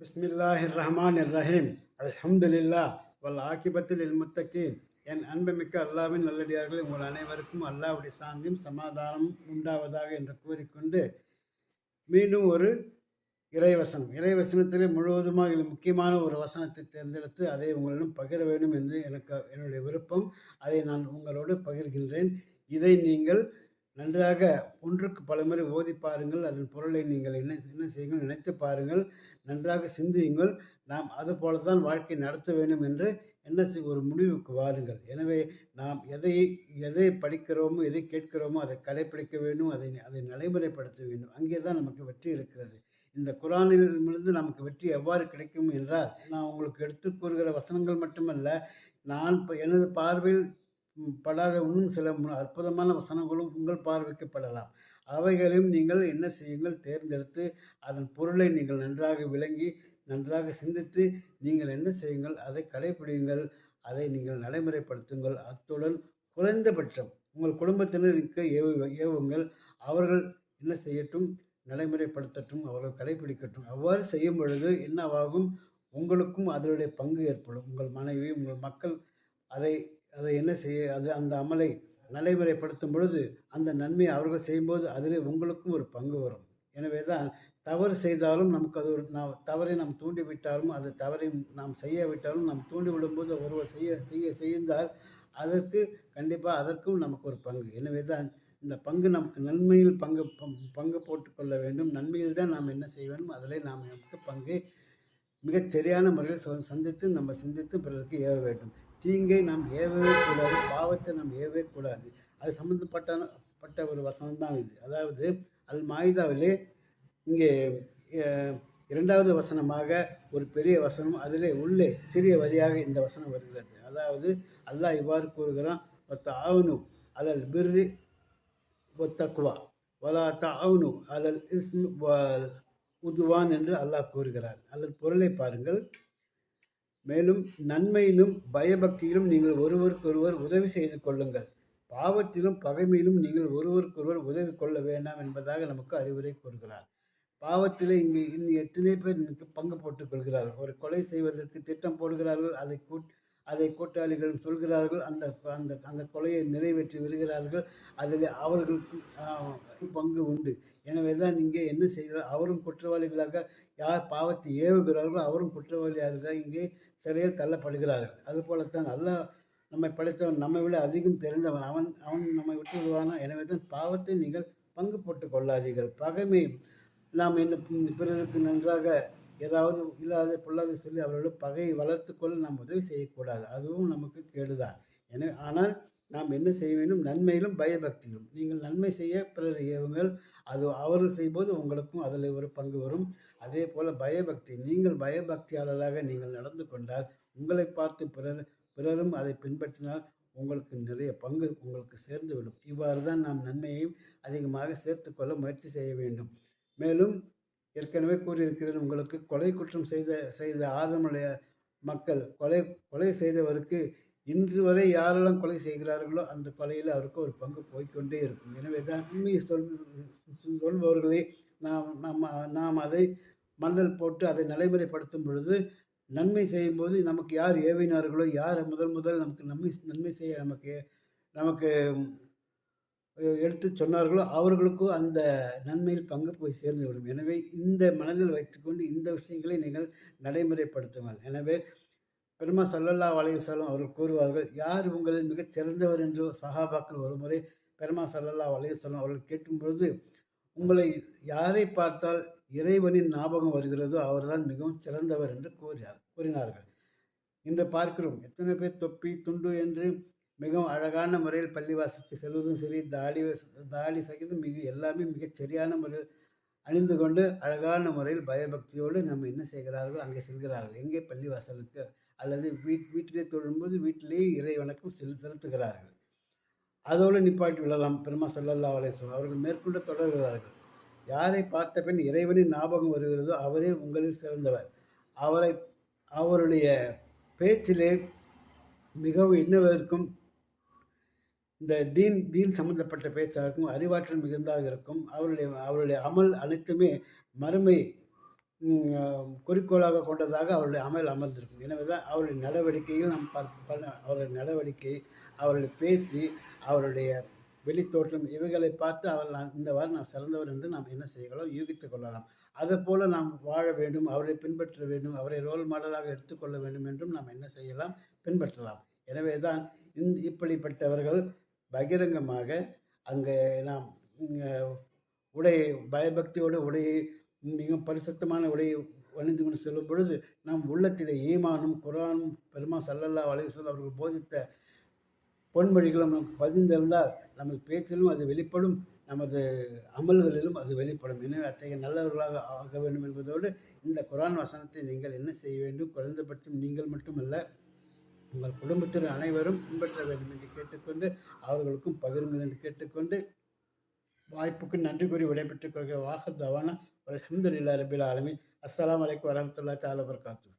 பிஸ்மில்லாஹிர் ரஹ்மான் ரஹீம் அல்ஹம்துலில்லா வல் ஆக்கிபத்தில் இல்முத்தக்கீன் என் அன்புமிக்க அல்லாவின் நல்லடியார்கள் உங்கள் அனைவருக்கும் அல்லாவுடைய சாந்தியும் சமாதானம் உண்டாவதாக என்று கூறிக்கொண்டு மீண்டும் ஒரு இறைவசனம். இறைவசனத்திலே முழுவதுமாக முக்கியமான ஒரு வசனத்தை தேர்ந்தெடுத்து அதை உங்களிடம் பகிர வேண்டும் என்று எனக்கு என்னுடைய விருப்பம். அதை நான் உங்களோடு பகிர்கின்றேன். இதை நீங்கள் நன்றாக ஒன்றுக்கு பலமுறை ஓதி பாருங்கள். அதன் பொருளை நீங்கள் என்ன என்ன செய்யுங்கள் நினைத்து பாருங்கள். நன்றாக சிந்தியுங்கள். நாம் அதுபோல தான் வாழ்க்கை நடத்த வேண்டும் என்று என்ன செய் ஒரு முடிவுக்கு வாருங்கள். எனவே நாம் எதை எதை படிக்கிறோமோ எதை கேட்கிறோமோ அதை கடைப்பிடிக்க வேண்டும் அதை அதை நடைமுறைப்படுத்த வேண்டும். அங்கே தான் நமக்கு வெற்றி இருக்கிறது. இந்த குரானிலிருந்து நமக்கு வெற்றி எவ்வாறு கிடைக்கும் என்றால் நான் உங்களுக்கு எடுத்து கூறுகிற வசனங்கள் மட்டுமல்ல நான் இப்போ எனது பார்வையில் படாத இன்னும் சில அற்புதமான வசனங்களும் உங்கள் பார்வைக்கு படலாம். அவைகளையும் நீங்கள் என்ன செய்யுங்கள்? தேர்ந்தெடுத்து அதன் பொருளை நீங்கள் நன்றாக விளங்கி நன்றாக சிந்தித்து நீங்கள் என்ன செய்யுங்கள்? அதை கடைப்பிடியுங்கள். அதை நீங்கள் நடைமுறைப்படுத்துங்கள். அத்துடன் குறைந்தபட்சம் உங்கள் குடும்பத்தினருக்கு ஏவு ஏவுங்கள். அவர்கள் என்ன செய்யட்டும்? நடைமுறைப்படுத்தட்டும். அவர்கள் கடைப்பிடிக்கட்டும். அவ்வாறு செய்யும் பொழுது என்னவாகும்? உங்களுக்கும் அதனுடைய பங்கு ஏற்படும். உங்கள் மனைவி உங்கள் மக்கள் அதை அதை என்ன செய்ய அது அந்த அமலை நடைமுறைப்படுத்தும் பொழுது அந்த நன்மையை அவர்கள் செய்யும்போது அதிலே உங்களுக்கும் ஒரு பங்கு வரும். எனவே தான் தவறு செய்தாலும் நமக்கு அது ஒரு நாம் தவறை நாம் தூண்டிவிட்டாலும் அது தவறை நாம் செய்ய விட்டாலும் நாம் தூண்டி விடும்போது ஒருவர் செய்ய செய்ய செய்தால் அதற்கு கண்டிப்பாக அதற்கும் நமக்கு ஒரு பங்கு. எனவே தான் இந்த பங்கு நமக்கு நன்மையில் பங்கு பங்- பங்கு போட்டுக்கொள்ள வேண்டும். நன்மையில் தான் நாம் என்ன செய்ய வேண்டும்? அதில் நாம் நமக்கு பங்கை மிகச் சரியான முறையில் சந்தித்து நம்ம சிந்தித்து பிறருக்கு ஏவ வேண்டும். தீங்கை நாம் ஏவவே கூடாது பாவத்தை நாம் ஏவவே கூடாது. அது சம்மந்தப்பட்ட பட்ட ஒரு வசனம் தான் இது. அதாவது அல் மாயுதாவிலே இங்கே இரண்டாவது வசனமாக ஒரு பெரிய வசனம் அதிலே உள்ளே சிறிய வரியாக இந்த வசனம் வருகிறது. அதாவது அல்லாஹ் இவ்வாறு கூறுகிறான் ஒத்த ஆவனு அலல் பிர்ரி ஒத்தக்குவா வலா தாவுனு அலல் உதுவான் என்று அல்லாஹ் கூறுகிறார். அதன் பொருளை பாருங்கள். மேலும் நன்மையிலும் பயபக்தியிலும் நீங்கள் ஒருவருக்கொருவர் உதவி செய்து கொள்ளுங்கள். பாவத்திலும் பகைமையிலும் நீங்கள் ஒருவருக்கொருவர் உதவி கொள்ள வேண்டாம் என்பதாக நமக்கு அறிவுரை கூறுகிறார். பாவத்தில் இங்கு இன்னும் எத்தனை பேர் எனக்கு பங்கு போட்டுக் கொள்கிறார்கள்? ஒரு கொலை செய்வதற்கு திட்டம் போடுகிறார்கள் அதை கூட் அதை கூட்டாளிகள் சொல்கிறார்கள் அந்த அந்த அந்த கொலையை நிறைவேற்றி வருகிறார்கள் அதில் அவர்களுக்கு பங்கு உண்டு. எனவே தான் இங்கே என்ன செய்கிறார்? அவரும் குற்றவாளிகளாக யார் பாவத்தை ஏவுகிறார்களோ அவரும் குற்றவாளியாக இங்கே சிறையில் தள்ளப்படுகிறார்கள். அதுபோலத்தான் அல்லாஹ் நம்மை படைத்தவன் நம்மை விட அதிகம் தெரிந்தவன். அவன் அவன் நம்மை விட்டு விடுவானா? எனவே தான் பாவத்தை நீங்கள் பங்கு போட்டு கொள்ளாதீர்கள். பகைமை நாம் என்ன பிறருக்கு நன்றாக ஏதாவது இல்லாத பொல்லாத சொல்லி அவர்களோட பகையை வளர்த்து கொள்ள நாம் உதவி செய்யக்கூடாது. அதுவும் நமக்கு கேடுதான். எனவே ஆனால் நாம் என்ன செய்ய வேண்டும்? நன்மையிலும் பயபக்தியிலும் நீங்கள் நன்மை செய்ய பிறர் ஏவுங்கள். அது அவர்கள் செய்யும்போது உங்களுக்கும் அதில் ஒரு பங்கு வரும். அதே போல் பயபக்தி. நீங்கள் பயபக்தியாளராக நீங்கள் நடந்து கொண்டால் உங்களை பார்த்து பிறர் பிறரும் அதை பின்பற்றினால் உங்களுக்கு நிறைய பங்கு உங்களுக்கு சேர்ந்து விடும். இவ்வாறு தான் நாம் நன்மையையும் அதிகமாக சேர்த்துக்கொள்ள முயற்சி செய்ய வேண்டும். மேலும் ஏற்கனவே கூறியிருக்கிறேன் உங்களுக்கு கொலை குற்றம் செய்த செய்த ஆதமுடைய மக்கள் கொலை கொலை செய்தவருக்கு இன்று வரை யாரெல்லாம் கொலை செய்கிறார்களோ அந்த கொலையில் அவருக்கு ஒரு பங்கு போய்க்கொண்டே இருக்கும். எனவே தான் உண்மையை சொல் சொல்பவர்களை நாம் நாம் நாம் அதை மனதில் போட்டு அதை நடைமுறைப்படுத்தும் பொழுது நன்மை செய்யும்போது நமக்கு யார் ஏவினார்களோ யார் முதல் முதல் நமக்கு நன்மை நன்மை செய்ய நமக்கு நமக்கு எடுத்து சொன்னார்களோ அவர்களுக்கும் அந்த நன்மையில் பங்கு போய் சேர்ந்து விடும். எனவே இந்த மனதில் வைத்துக்கொண்டு இந்த விஷயங்களை நீங்கள் நடைமுறைப்படுத்துங்கள். எனவே பெருமா சல்லல்லா வலையுசலம் அவர்கள் கூறுவார்கள் யார் உங்களில் மிகச் சிறந்தவர் என்று? சஹாபாக்கள் ஒருமுறை பெருமா சல்லல்லா வலையுசலம் அவர்கள் கேட்கும் பொழுது உங்களை யாரை பார்த்தால் இறைவனின் ஞாபகம் வருகிறதோ அவர்தான் மிகவும் சிறந்தவர் என்று கூறினார் கூறினார்கள். இன்று பார்க்கிறோம் எத்தனை பேர் தொப்பி துண்டு என்று மிகவும் அழகான முறையில் பள்ளிவாசலுக்கு செல்வதும் சரி தாடி தாடி சகிதம் மிக எல்லாமே மிகச் சரியான முறையில் அணிந்து கொண்டு அழகான முறையில் பயபக்தியோடு நம்ம என்ன செய்கிறார்கள் அங்கே செல்கிறார்கள். எங்கே பள்ளிவாசலுக்கு அல்லது வீட் வீட்டிலே தொழும்போது வீட்டிலேயே இறை வணக்கம் செல் செலுத்துகிறார்கள். அதோடு நிப்பாட்டி விடலாம். பெருமா சொல்லல்லா அலையம் அவர்கள் மேற்கொண்டு தொடர்கிறார்கள். யாரை பார்த்த பின் இறைவனின் ஞாபகம் வருகிறதோ அவரே உங்களில் சிறந்தவர். அவரை அவருடைய பேச்சிலே மிகவும் இன்னவருக்கும் இந்த தீன் தீன் சம்பந்தப்பட்ட பேச்சாக இருக்கும் அறிவாற்றல் மிகுந்தாக இருக்கும். அவருடைய அவருடைய அமல் அனைத்துமே மறுமை குறிக்கோளாக கொண்டதாக அவருடைய அமல் அமர்ந்திருக்கும். எனவே தான் அவருடைய நடவடிக்கையில் நாம் பார்க்க அவருடைய நடவடிக்கை அவருடைய பேச்சு அவருடைய வெளித்தோற்றம் இவைகளை பார்த்து அவர் நான் இந்த வாரம் நான் சிறந்தவர் என்று நாம் என்ன செய்யலாம் யூகித்துக் கொள்ளலாம். அதை போல நாம் வாழ வேண்டும் அவரை பின்பற்ற வேண்டும் அவரை ரோல் மாடலாக எடுத்துக்கொள்ள வேண்டும் என்றும் நாம் என்ன செய்யலாம்? பின்பற்றலாம். எனவே தான் இந் இப்படிப்பட்டவர்கள் பகிரங்கமாக அங்கே நாம் உடையை உடை பயபக்தியோடு உடையை மிக பரிசுத்தமான உடையை அணிந்து கொண்டு செல்லும் பொழுது நம் உள்ளத்திலே ஈமானும் குரானும் பெருமா சல்லல்லா வலைசல் அவர்கள் போதித்த பொன்மொழிகளும் நமக்கு பதிந்திருந்தால் நமது பேச்சிலும் அது வெளிப்படும் நமது அமல்களிலும் அது வெளிப்படும். எனவே அத்தகைய நல்லவர்களாக ஆக வேண்டும் என்பதோடு இந்த குரான் வசனத்தை நீங்கள் என்ன செய்ய வேண்டும்? குறைந்தபட்சம் நீங்கள் மட்டுமல்ல உங்கள் குடும்பத்தினர் அனைவரும் பின்பற்ற வேண்டும் என்று கேட்டுக்கொண்டு அவர்களுக்கும் பகிருங்கள் என்று கேட்டுக்கொண்டு வாய்ப்புக்கு நன்றி கூறி விடைபெற்றுக் கொள்கிற வாஹத் தவானா. அலமதுல்லா ரபில் ஆலமி அஸ்லாம் வலைக்கம் வரமத்துல்லா தாலா வபரகாத்து